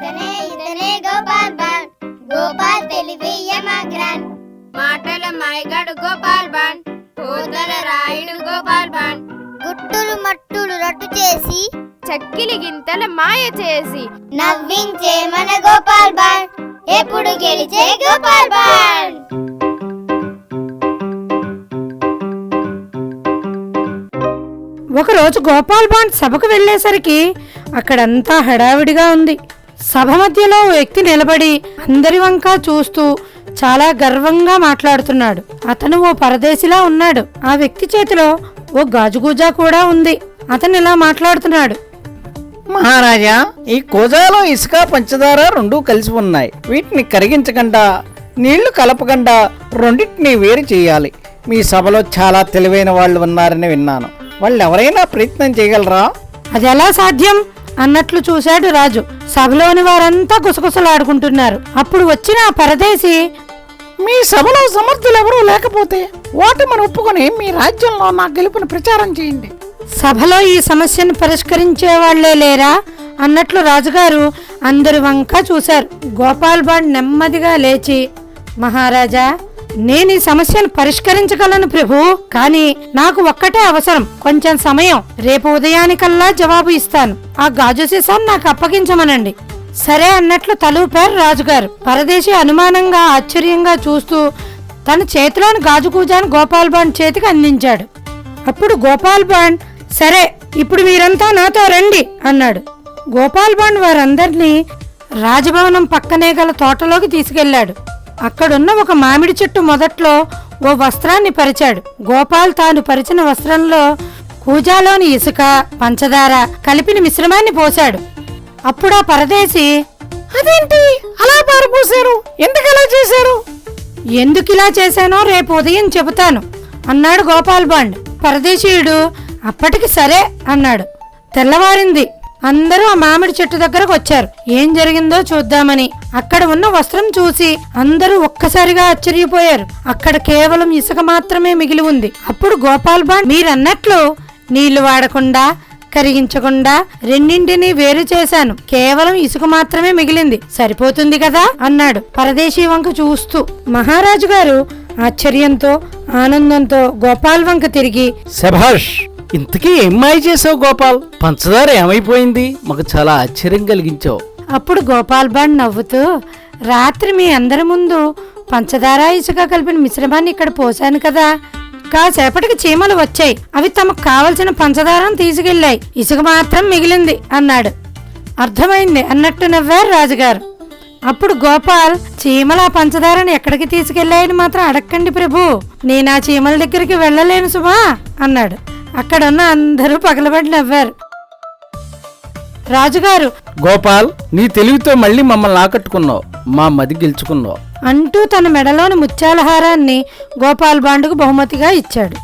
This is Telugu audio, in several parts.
గోపాల్ బాన్ గోపాల్ తెలివి యమగ్రాన్ మాటల మైగడు గోపాల్ బాన్ పోతల రాయుడు గోపాల్ బాన్ గుట్టులు మట్టులు రట్టు చేసి చక్కిలి గింతల మాయ చేసి. నవ్వించే మన గోపాల్ బాన్ ఎప్పుడు గెలిచే గోపాల్ బాన్ ఒకరోజు గోపాల్ బాండ్ సభకు వెళ్ళేసరికి అక్కడంతా హడావిడిగా ఉంది. సభ మధ్యలో వ్యక్తి నిలబడి అందరి వంక చూస్తూ చాలా గర్వంగా మాట్లాడుతున్నాడు. అతను ఓ పరదేశిలా ఉన్నాడు. ఆ వ్యక్తి చేతిలో ఓ గాజుగూజా కూడా ఉంది. అతను ఇలా మాట్లాడుతున్నాడు. మహారాజా ఈ కోజాలో ఇసుక పంచదార రెండూ కలిసి ఉన్నాయి. వీటిని కరిగించకుండా నీళ్ళు కలపకుండా రెండింటిని వేరు చేయాలి. మీ సభలో చాలా తెలివైన వాళ్ళు ఉన్నారని విన్నాను. వాళ్ళు ఎవరైనా ప్రయత్నం చేయగలరా? అది ఎలా సాధ్యం? అన్నట్లు చూశాడు రాజు. సభలోని వారంతా గుసగుసలాడుకుంటున్నారు. అప్పుడు వచ్చిన ఆ పరదేశి మీ సభలో సమర్థులు ఎవరూ లేకపోతే ఓటమిని ఒప్పుకొని మీ రాజ్యంలో నా గెలుపుని ప్రచారం చేయండి. సభలో ఈ సమస్యను పరిష్కరించే వాళ్ళే లేరా? అన్నట్లు రాజుగారు అందరి వంక చూశారు. గోపాల్ బాండ్ నెమ్మదిగా లేచి మహారాజా నేను ఈ సమస్యను పరిష్కరించగలను ప్రభు కానీ నాకు ఒక్కటే అవసరం. కొంచెం సమయం. రేపు ఉదయానికల్లా జవాబు ఇస్తాను. ఆ గాజు సీసాను నాకు అప్పగించమనండి. సరే అన్నట్లు తలూపారు రాజుగారు. పరదేశి అనుమానంగా ఆశ్చర్యంగా చూస్తూ తన చేతిలోని గాజు కూజాను గోపాల్ బాండ్ చేతికి అందించాడు. అప్పుడు గోపాల్ బాండ్ సరే ఇప్పుడు మీరంతా నాతో రండి అన్నాడు. గోపాల్ బాండ్ వారందరినీ రాజభవనం పక్కనే గల తోటలోకి తీసుకెళ్ళాడు అక్కడున్న ఒక మామిడి చెట్టు మొదట్లో ఓ వస్త్రాన్ని పరిచాడు. గోపాల్ తాను పరిచిన వస్త్రంలో కూజాలోని ఇసుక పంచదార కలిపిన మిశ్రమాన్ని పోశాడు. అప్పుడా పరదేశి అదేంటి? అలా పారిపోశారు? ఎందుకు అలా చేశారు? ఎందుకు ఇలా చేశానో రేపు ఉదయం చెబుతాను అన్నాడు గోపాల్ బాండ్. పరదేశీయుడు అప్పటికి సరే అన్నాడు. తెల్లవారింది. అందరూ ఆ మామిడి చెట్టు దగ్గరకు వచ్చారు. ఏం జరిగిందో చూద్దామని. అక్కడ ఉన్న వస్త్రం చూసి అందరూ ఒక్కసారిగా ఆశ్చర్యపోయారు. అక్కడ కేవలం ఇసుక మాత్రమే మిగిలి ఉంది. అప్పుడు గోపాల్ బాండ్ మీరన్నట్లు నీళ్ళు వాడకుండా కరిగించకుండా రెండింటినీ వేరు చేశాను. కేవలం ఇసుక మాత్రమే మిగిలింది. సరిపోతుంది కదా? అన్నాడు పరదేశీ వంక చూస్తూ. మహారాజు గారు ఆశ్చర్యంతో ఆనందంతో గోపాల్ వంక తిరిగి శభాష్ ఇంతకీ ఏం మాయ చేసావు గోపాల్? పంచదార ఏమైపోయింది? మాకు చాలా ఆశ్చర్యం కలిగించావు. అప్పుడు గోపాల్ బాండ్ నవ్వుతూ రాత్రి మీ అందరి ముందు పంచదార ఇసుక కలిపిన మిశ్రమాన్ని ఇక్కడ పోశాను కదా. కాసేపటికి చీమలు వచ్చాయి. అవి తమకు కావలసిన పంచదారను తీసుకెళ్ళాయి ఇసుక మాత్రం మిగిలింది అన్నాడు. అర్థమైంది అన్నట్టు నవ్వారు రాజుగారు. అప్పుడు గోపాల్ చీమల ఆ పంచదారను ఎక్కడికి తీసుకెళ్ళాయని మాత్రం అడక్కండి ప్రభు. నేను ఆ చీమల దగ్గరికి వెళ్ళలేను సుమా అన్నాడు. అక్కడున్న అందరూ పగలబడి నవ్వారు. రాజుగారు గోపాల్ నీ తెలివితో మళ్ళీ మమ్మల్ని ఆకట్టుకున్నావు. మా మది గెలుచుకున్నావు. అంటూ తన మెడలోని ముత్యాల హారాన్ని గోపాల్ బాండుకు బహుమతిగా ఇచ్చాడు.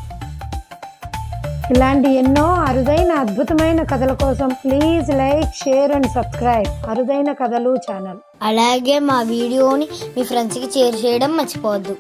ఇలాంటి ఎన్నో అరుదైన అద్భుతమైన కథల కోసం please like share and subscribe అరుదైన కథలు ఛానల్. అలాగే మా వీడియోని మీ ఫ్రెండ్స్కి షేర్ చేయడం మర్చిపోవద్దు.